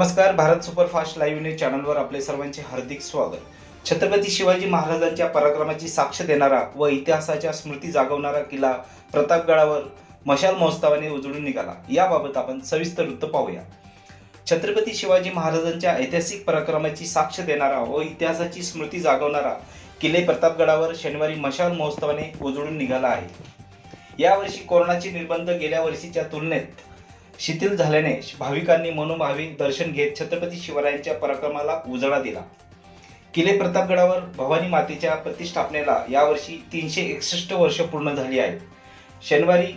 नमस्कार Bharat superfast live news चॅनलवर आपले सर्वांचे हार्दिक स्वागत. छत्रपती शिवाजी महाराजांच्या पराक्रमाची साक्ष देणारा व इतिहासाच्या स्मृती जागवणारा किल्ला प्रतापगडावर मशाल महोत्सवाने उजळून निघाला. याबाबत आपण सविस्तर वृत्त पाहूया. छत्रपती शिवाजी महाराजांच्या ऐतिहासिक पराक्रमाची साक्ष देणारा व इतिहासाची स्मृती जागवणारा किल्ले प्रतापगडावर शनिवारी मशाल महोत्सवाने उजळून निघाला आहे. यावर्षी कोरोनाचे निर्बंध गेल्या वर्षीच्या तुलनेत शिथिल झाल्याने भाविकांनी मनोभावे दर्शन घेत छत्रपती शिवरायांच्या पराक्रमाला उजाळा दिला. किल्ले प्रतापगडावर भवानी मातेच्या प्रतिष्ठापनेला यावर्षी तीनशे एकसष्ट वर्ष पूर्ण झाली आहेत. शनिवारी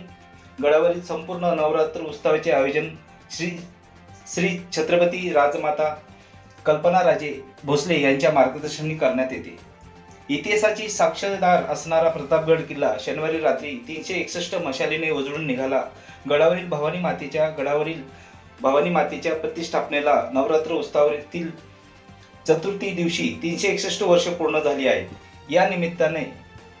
गडावरील संपूर्ण नवरात्र उत्सवाचे आयोजन श्री श्री छत्रपती राजमाता कल्पना राजे भोसले यांच्या मार्गदर्शनी करण्यात येते. इतिहासाची साक्षरदार असणारा प्रतापगड किल्ला शनिवारी रात्री तीनशे एकसष्ट मशालीने उजळून निघाला. गडावरील भवानी मातेच्या गडावरील भवानी मातेच्या प्रतिष्ठापनेला नवरात्र उत्सवातील चतुर्थी दिवशी तीनशे एकसष्ट वर्ष पूर्ण झाली आहेत या निमित्ताने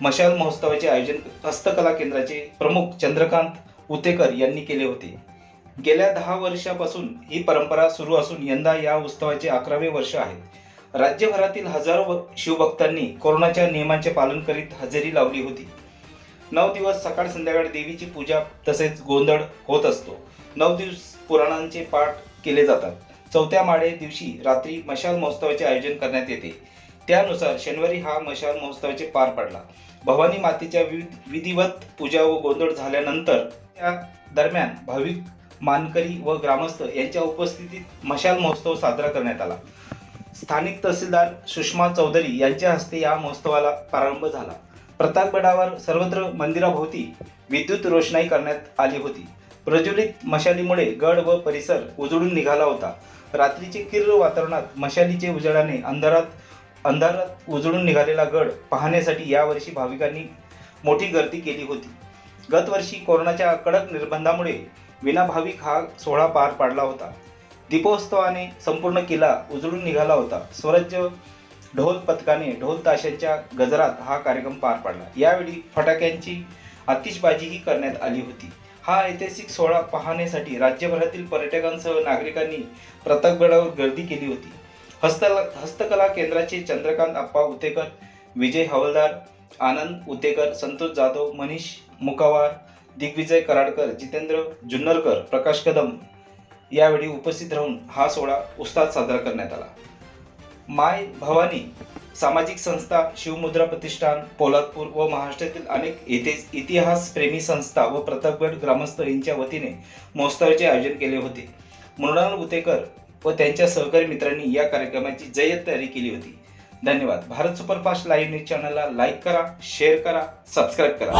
मशाल महोत्सवाचे आयोजन हस्तकला केंद्राचे प्रमुख चंद्रकांत उतेकर यांनी केले होते. गेल्या दहा वर्षापासून ही परंपरा सुरू असून यंदा या उत्सवाचे अकरावे वर्ष आहे. राज्यभरातील हजारो व- शिवभक्तांनी कोरोनाच्या नियमांचे पालन करीत हजेरी लावली होती. नऊ दिवस सकाळ संध्याकाळ देवीची पूजा तसेच गोंधळ होत असतो. नऊ दिवस पुराणांचे पाठ केले जातात. चौथ्या माळे दिवशी रात्री मशाल महोत्सवाचे आयोजन करण्यात येते. त्यानुसार शनिवारी हा मशाल महोत्सवाचे पार पडला. भवानी मातेच्या विविध विधिवत पूजा व गोंधळ झाल्यानंतर त्या दरम्यान भाविक मानकरी व ग्रामस्थ यांच्या उपस्थितीत मशाल महोत्सव साजरा करण्यात आला. स्थानिक तहसीलदार सुषमा चौधरी यांच्या हस्ते या महोत्सवाला प्रारंभ झाला. प्रतापगडावर सर्वत्र मंदिराभोवती विद्युत रोषणाई करण्यात आली होती. प्रज्वलित मशालीमुळे गड व परिसर उजळून निघाला होता. रात्रीचे किर्र वातावरणात मशालीचे उजेडाने अंधारात अंधारात उजळून निघालेला गड पाहण्यासाठी यावर्षी भाविकांनी मोठी गर्दी केली होती. गतवर्षी कोरोनाच्या कडक निर्बंधामुळे विनाभाविक हा सोहळा पार पाडला होता. दीपोत्सवाने संपूर्ण किल्ला उजळून निघाला होता. स्वराज्य ढोल पथकाने ढोल ताशांच्या गजरात हा कार्यक्रम पार पाडला. यावेळी फटाक्यांची आतिषबाजीही करण्यात आली होती. हा ऐतिहासिक सोहळा पाहण्यासाठी राज्यभरातील पर्यटकांसह नागरिकांनी प्रतापगडावर गर्दी केली होती. हस्तला हस्तकला केंद्राचे चंद्रकांत आप्पा उतेकर विजय हवलदार आनंद उतेकर संतोष जाधव मनीष मुकावार दिग्विजय कराडकर जितेंद्र जुन्नरकर प्रकाश कदम यावेळी उपस्थित राहून हा सोहळा उत्साहात साजरा करण्यात आला. माय भवानी सामाजिक संस्था शिवमुद्रा प्रतिष्ठान पोलादपूर व महाराष्ट्रातील अनेक इति इतिहासप्रेमी संस्था व प्रतापगड ग्रामस्थ यांच्या वतीने महोत्सवाचे आयोजन केले होते. मृणाल उतेकर व त्यांच्या सहकारी मित्रांनी या कार्यक्रमाची जय्यत तयारी केली होती. धन्यवाद. भारत सुपरफास्ट लाईव्ह न्यूज चॅनलला लाईक करा शेअर करा सबस्क्राईब करा.